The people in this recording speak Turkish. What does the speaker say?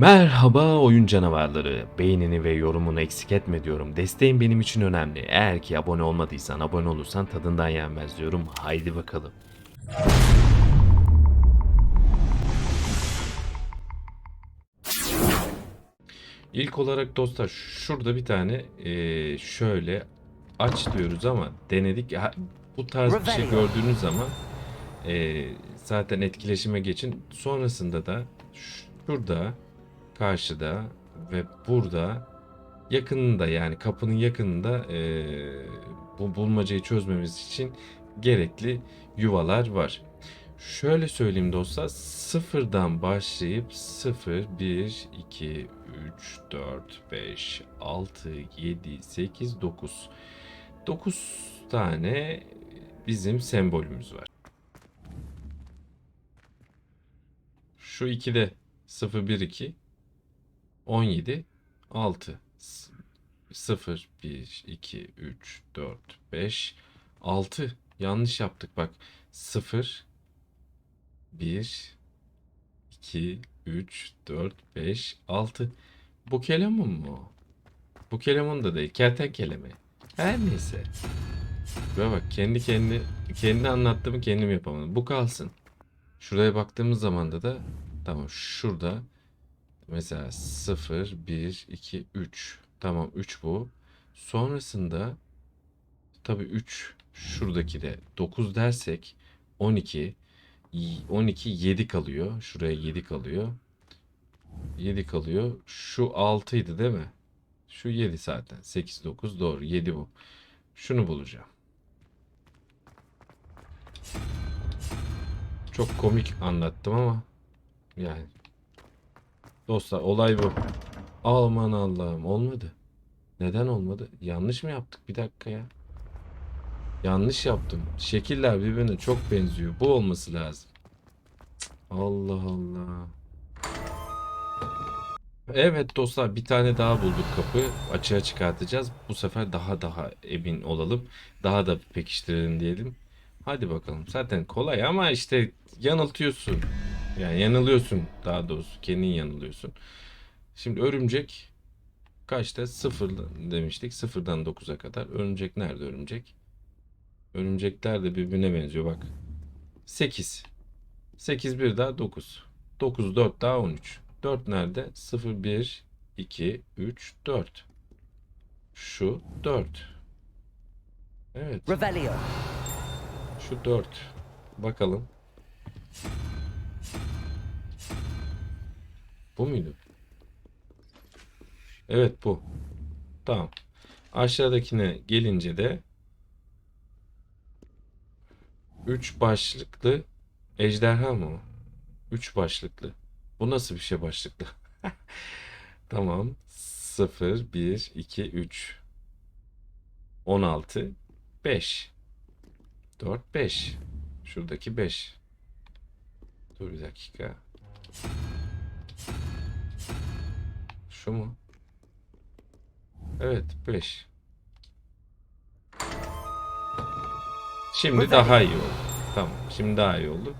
Merhaba oyun canavarları. Beğenini ve yorumunu eksik etme diyorum. Desteğin benim için önemli. Eğer ki abone olmadıysan abone olursan tadından yenmez diyorum. Haydi bakalım. İlk olarak dostlar şurada bir tane eee, şöyle aç diyoruz ama denedik. Ha, Bu tarz bir şey gördüğünüz zaman eee, zaten etkileşime geçin. Sonrasında da şurada, karşıda ve burada yakınında yani kapının yakınında eee, bu bulmacayı çözmemiz için gerekli yuvalar var. Şöyle söyleyeyim dostlar sıfırdan başlayıp 0, 1, 2, 3, 4, 5, 6, 7, 8, 9. 9 tane bizim sembolümüz var. Şu 2'de 0, 1, 2, 17, 6. 0, 1, 2, 3, 4, 5, 6. Yanlış yaptık bak. 0, 1, 2, 3, 4, 5, 6. Bu kelamın mı o? Bu kelamın da değil. Kertenkele mi? Her neyse. Şuraya bak kendi kendi kendi anlattığımı kendim yapamadım. Bu kalsın. Şuraya baktığımız zaman da tamam şurada mesela 0, 1, 2, 3. Tamam 3 bu. Sonrasında tabii 3 şuradaki de 9 dersek 12 12 7 kalıyor. Şuraya 7 kalıyor. 7 kalıyor. Şu 6 idi değil mi? Şu 7 zaten. 8 9 doğru. 7 bu. Şunu bulacağım. Çok komik anlattım ama yani dostlar olay bu. Aman Allah'ım olmadı. Neden olmadı? Yanlış mı yaptık? Bir dakika ya. Yanlış yaptım. Şekiller birbirine çok benziyor. Bu olması lazım. Allah Allah. Evet dostlar bir tane daha bulduk kapı. Açığa çıkartacağız. Bu sefer daha daha emin olalım. Daha da pekiştirelim diyelim. Hadi bakalım. Zaten kolay ama işte yanıltıyorsun. Yani yanılıyorsun daha doğrusu. Kendin yanılıyorsun. Şimdi örümcek kaçta? Sıfır demiştik. Sıfırdan 9'a kadar. Örümcek nerede örümcek? Örümcekler de birbirine benziyor bak. 8. 8 bir daha 9. 9 4 daha 13. 4 nerede? 0 1 2 3 4. Şu 4. Evet, Revelio. şu 4. Bakalım. Bu muydu? Evet bu. Tamam. Aşağıdakine gelince de 3 başlıklı ejderha mı o? 3 başlıklı. Bu nasıl bir şey başlıklı? Tamam. 0, 1, 2, 3. 16, 5. 4, 5. Şuradaki 5. Dur bir dakika. Şu mu? Evet 5. Şimdi daha iyi oldu. Tamam. Şimdi daha iyi oldu.